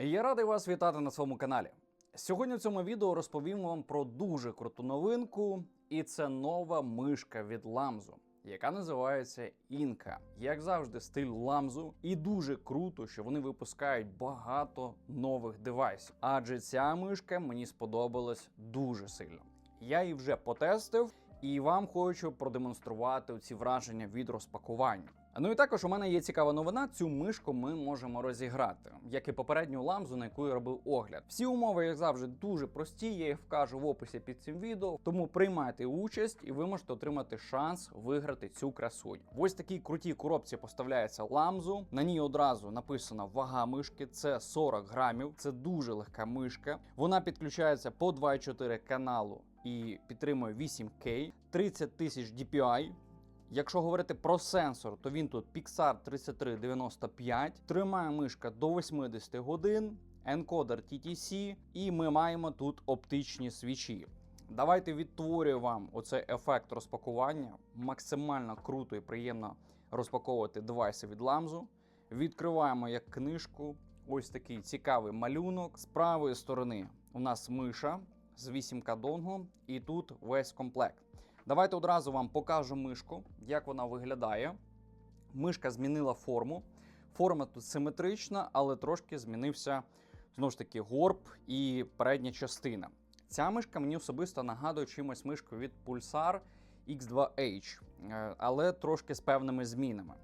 Я радий вас вітати на своєму каналі. Сьогодні в цьому відео розповім вам про дуже круту новинку, і це нова мишка від Ламзу, яка називається Інка. Як завжди, стиль Ламзу, і дуже круто, що вони випускають багато нових девайсів. Адже ця мишка мені сподобалась дуже сильно. Я її вже потестив. І вам хочу продемонструвати ці враження від розпакування. Ну і також у мене є цікава новина. Цю мишку ми можемо розіграти, як і попередню ламзу, на яку я робив огляд. Всі умови, як завжди, дуже прості. Я їх вкажу в описі під цим відео. Тому приймайте участь, і ви можете отримати шанс виграти цю красунь. В ось такій крутій коробці поставляється ламзу. На ній одразу написано вага мишки. Це 40 грамів. Це дуже легка мишка. Вона підключається по 2,4 каналу і підтримує 8K, 30 тисяч DPI. Якщо говорити про сенсор, то він тут Pixar 3395, тримає мишка до 80 годин, енкодер TTC, і ми маємо тут оптичні свічі. Давайте відтворюю вам оцей ефект розпакування. Максимально круто і приємно розпаковувати девайси від ламзу. Відкриваємо як книжку. Ось такий цікавий малюнок. З правої сторони у нас миша з 8К донгу, і тут весь комплект. Давайте одразу вам покажу мишку, як вона виглядає. Мишка змінила форму. Форма тут симетрична, але трошки змінився знову ж таки горб і передня частина. Ця мишка мені особисто нагадує чимось мишку від Pulsar X2H, е, але трошки з певними змінами.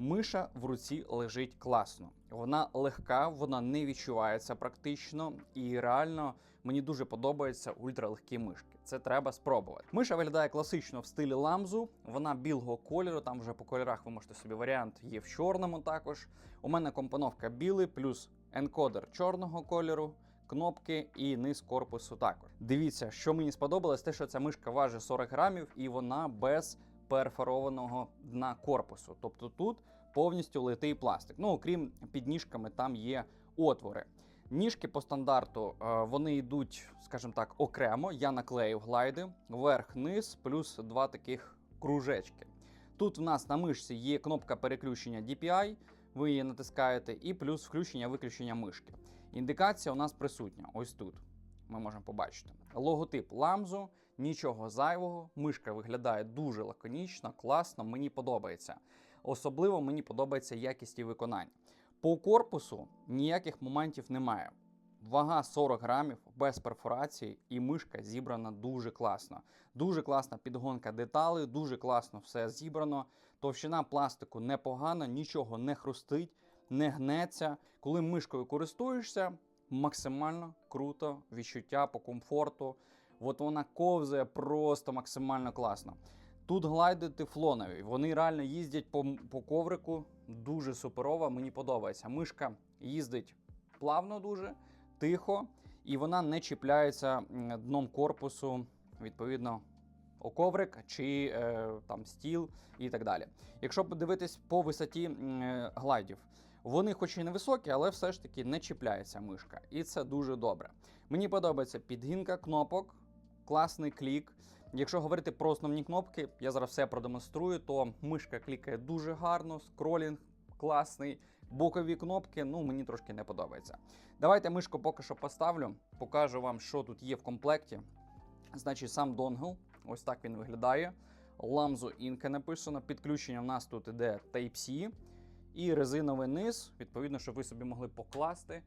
Миша в руці лежить класно. Вона легка, вона не відчувається практично, і реально мені дуже подобаються ультралегкі мишки. Це треба спробувати. Миша виглядає класично в стилі ламзу. Вона білого кольору. Там вже по кольорах ви можете собі варіант є в чорному. Також у мене компоновка білий плюс енкодер чорного кольору. Кнопки і низ корпусу також. Дивіться, що мені сподобалось, те, що ця мишка важить 40 грамів, і вона без перфорованого дна корпусу. Тобто тут повністю литий пластик. Ну, окрім підніжками, там є отвори. Ніжки по стандарту е, вони йдуть, скажімо так, окремо. Я наклеїв глайди, верх-низ, плюс два таких кружечки. Тут в нас на мишці є кнопка переключення DPI, ви її натискаєте, і плюс включення-виключення мишки. Індикація у нас присутня ось тут ми можемо побачити. Логотип ламзу, нічого зайвого. Мишка виглядає дуже лаконічно, класно, мені подобається. Особливо мені подобається якість і виконання. По корпусу ніяких моментів немає. Вага 40 грамів без перфорації, і мишка зібрана дуже класно. Дуже класна підгонка деталей, дуже класно все зібрано. Товщина пластику непогана, нічого не хрустить, не гнеться. Коли мишкою користуєшся, максимально круто, відчуття по комфорту. От вона ковзає просто максимально класно. Тут глайди тефлонові, вони реально їздять по, по коврику, дуже суперова, мені подобається. Мишка їздить плавно дуже, тихо, і вона не чіпляється дном корпусу, відповідно, о коврик чи е, там стіл і так далі. Якщо подивитись по висоті е, глайдів, вони, хоч і невисокі, але все ж таки не чіпляється мишка. І це дуже добре. Мені подобається підгінка кнопок, класний клік. Якщо говорити про основні кнопки, я зараз все продемонструю, то мишка клікає дуже гарно, скролінг класний. Бокові кнопки, ну мені трошки не подобається. Давайте мишку поки що поставлю, покажу вам, що тут є в комплекті. Значить, сам донгл, ось так він виглядає. Ламзу інка написано. Підключення в нас тут іде Type-C і резиновий низ, відповідно, щоб ви собі могли покласти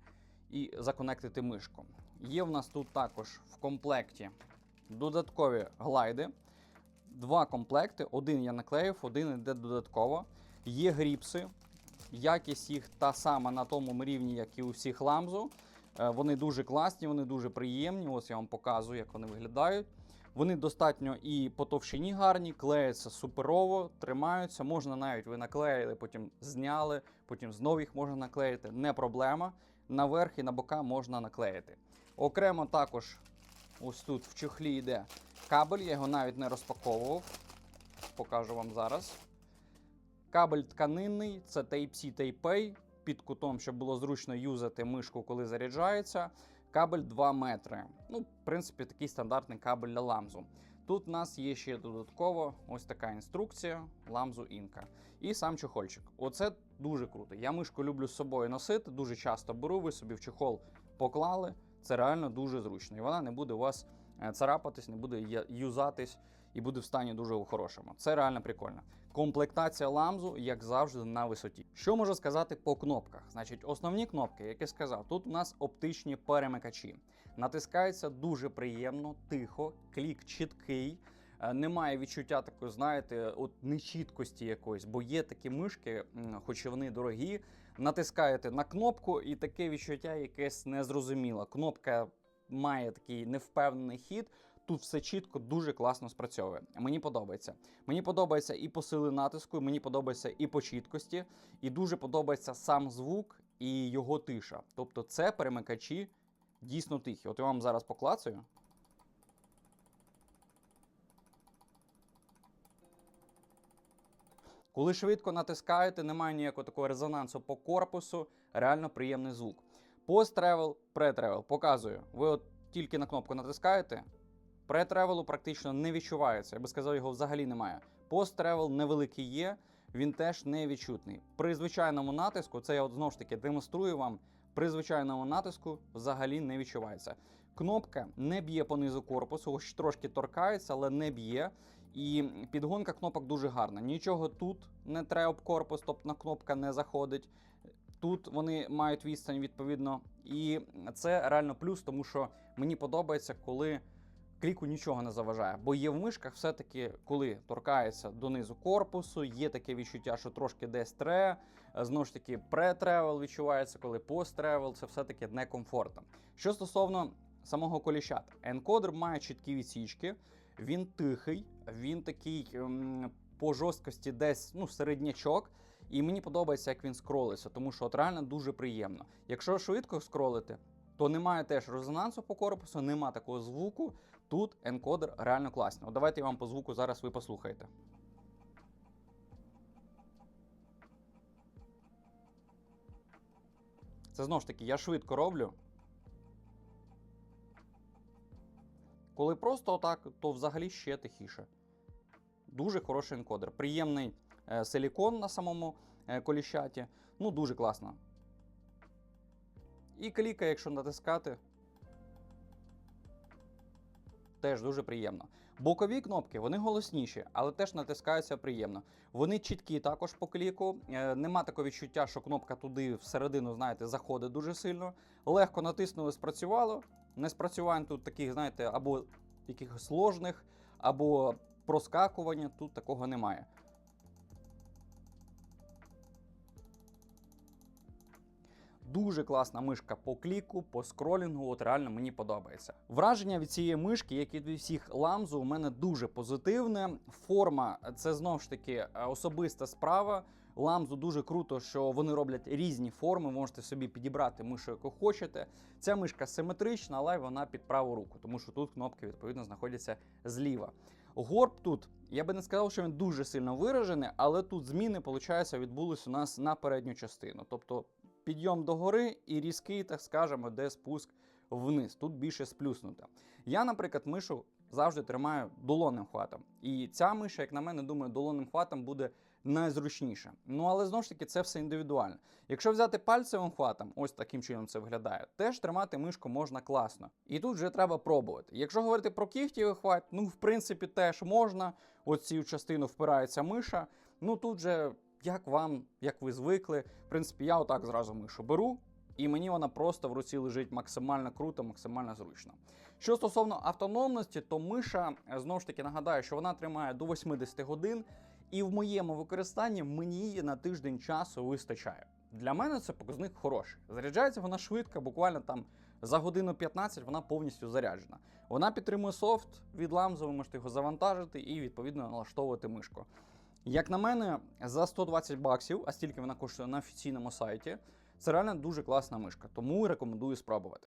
і законектити мишку. Є в нас тут також в комплекті додаткові глайди. Два комплекти. Один я наклеїв, один йде додатково. Є гріпси. Якість їх та сама на тому рівні, як і у всіх ламзу. Е, Вони дуже класні, вони дуже приємні. Ось я вам показую, як вони виглядають. Вони достатньо і по товщині гарні, клеяться суперово, тримаються. Можна навіть ви наклеїли, потім зняли, потім знову їх можна наклеїти. Не проблема. Наверх і на бока можна наклеїти. Окремо також, ось тут в чохлі йде кабель, я його навіть не розпаковував. Покажу вам зараз. Кабель тканинний, це Type-C Type-A, під кутом, щоб було зручно юзати мишку, коли заряджається. Кабель 2 метри. Ну, в принципі, такий стандартний кабель для ламзу. Тут у нас є ще додатково ось така інструкція ламзу інка. І сам чохольчик. Оце дуже круто. Я мишку люблю з собою носити, дуже часто беру, ви собі в чехол поклали. Це реально дуже зручно. І вона не буде у вас е, царапатись, не буде юзатись і буде в стані дуже хорошому. Це реально прикольно. Комплектація ламзу, як завжди, на висоті. Що можу сказати по кнопках? Значить, основні кнопки, як я сказав, тут у нас оптичні перемикачі. Натискається дуже приємно, тихо, клік чіткий. Е, Немає відчуття такої, знаєте, от нечіткості якоїсь, бо є такі мишки, хоч і вони дорогі. Натискаєте на кнопку, і таке відчуття якесь незрозуміле. Кнопка має такий невпевнений хід. Тут все чітко, дуже класно спрацьовує. Мені подобається. Мені подобається і по сили натиску, мені подобається і по чіткості, і дуже подобається сам звук і його тиша. Тобто, це перемикачі дійсно тихі. От я вам зараз поклацаю. Коли швидко натискаєте, немає ніякого такого резонансу по корпусу, реально приємний звук. Post-travel, pre-travel. Показую. Ви от тільки на кнопку натискаєте, pre-travel практично не відчувається. Я би сказав, його взагалі немає. Post-travel невеликий є, він теж не відчутний. При звичайному натиску, це я от знову ж таки демонструю вам, при звичайному натиску взагалі не відчувається. Кнопка не б'є по низу корпусу, ось трошки торкається, але не б'є. І підгонка кнопок дуже гарна. Нічого тут не треба об корпус, тобто кнопка не заходить. Тут вони мають відстань відповідно. І це реально плюс, тому що мені подобається, коли кліку нічого не заважає. Бо є в мишках все-таки, коли торкається донизу корпусу, є таке відчуття, що трошки десь тре. Знову ж таки, пре-тревел відчувається, коли пост-тревел, це все-таки некомфортно. Що стосовно самого коліщата, енкодер має чіткі відсічки. Він тихий, він такий ем, по жорсткості десь ну, середнячок. І мені подобається, як він скролиться, тому що от реально дуже приємно. Якщо швидко скролити, то немає теж резонансу по корпусу, нема такого звуку. Тут енкодер реально класний. От давайте я вам по звуку зараз ви послухаєте. Це знову ж таки, я швидко роблю. Коли просто отак, то взагалі ще тихіше. Дуже хороший енкодер. Приємний е, силікон на самому е, коліщаті. Ну, дуже класно. І кліка, якщо натискати, теж дуже приємно. Бокові кнопки вони голосніші, але теж натискаються приємно. Вони чіткі також по кліку. Е, нема такого відчуття, що кнопка туди всередину, знаєте, заходить дуже сильно. Легко натиснули, спрацювало. Не спрацювань тут таких, знаєте, або якихось сложних, або проскакування. Тут такого немає. Дуже класна мишка по кліку, по скролінгу. От реально мені подобається. Враження від цієї мишки, як і від всіх ламзу, у мене дуже позитивне. Форма це знову ж таки е, особиста справа. Ламзу дуже круто, що вони роблять різні форми. Можете собі підібрати мишу, яку хочете. Ця мишка симетрична, але вона під праву руку, тому що тут кнопки відповідно знаходяться зліва. Горб тут, я би не сказав, що він дуже сильно виражений, але тут зміни, виходить, відбулись у нас на передню частину. Тобто підйом догори і різкий, так скажемо, де спуск вниз. Тут більше сплюснуто. Я, наприклад, мишу завжди тримаю долонним хватом. І ця миша, як на мене, думаю, долонним хватом буде найзручніше. Ну але знову ж таки це все індивідуально. Якщо взяти пальцевим хватом, ось таким чином це виглядає, теж тримати мишку можна класно. І тут вже треба пробувати. Якщо говорити про кігтєвий хват, ну в принципі теж можна. Ось цю частину впирається миша. Ну тут же як вам, як ви звикли. В принципі, я отак зразу мишу беру, і мені вона просто в руці лежить максимально круто, максимально зручно. Що стосовно автономності, то миша е, знову ж таки нагадаю, що вона тримає до 80 годин, і в моєму використанні мені її на тиждень часу вистачає. Для мене це показник хороший. Заряджається вона швидко, буквально там за годину 15 вона повністю заряджена. Вона підтримує софт від ламзу, ви можете його завантажити і відповідно налаштовувати мишку. Як на мене, за 120 баксів, а стільки вона коштує на офіційному сайті, це реально дуже класна мишка, тому рекомендую спробувати.